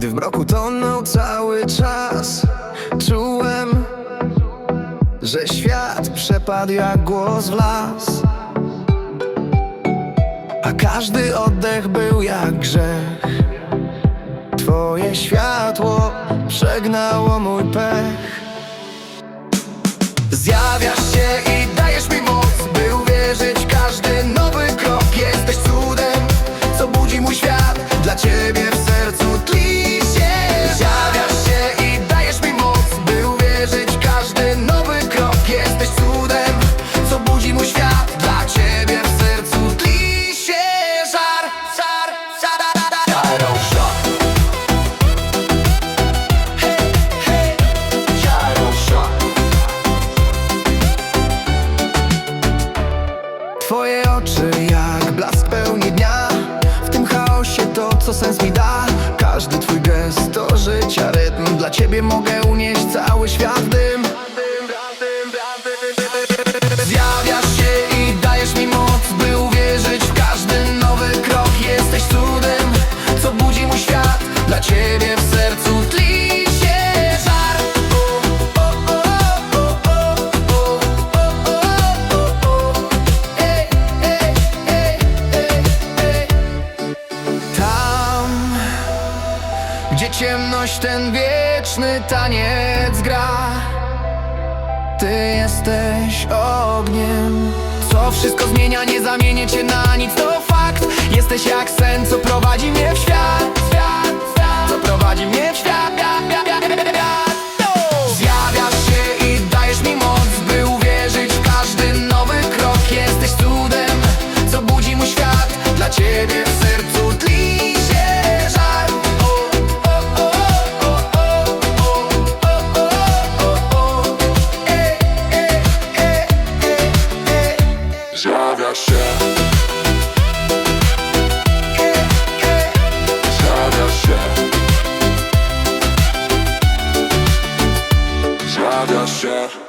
Gdy w mroku tonął cały czas, czułem, że świat przepadł jak głos w las. A każdy oddech był jak grzech. Twoje światło przegnało mój pech. Zjawiasz się Jak blask pełni dnia W tym chaosie to co sens mi da. Każdy twój gest to życia rytm. Dla ciebie mogę unieść cały świat dym. Zjawiasz się i dajesz mi moc By uwierzyć w każdy nowy krok. Jesteś cudem, co budzi mój świat. Dla ciebie w sercu ciemność ten wieczny taniec gra. Ty jesteś ogniem. Co wszystko zmienia, nie zamienię cię na nic, to fakt. Jesteś jak sen, co prowadzi mnie w świat, nada achar.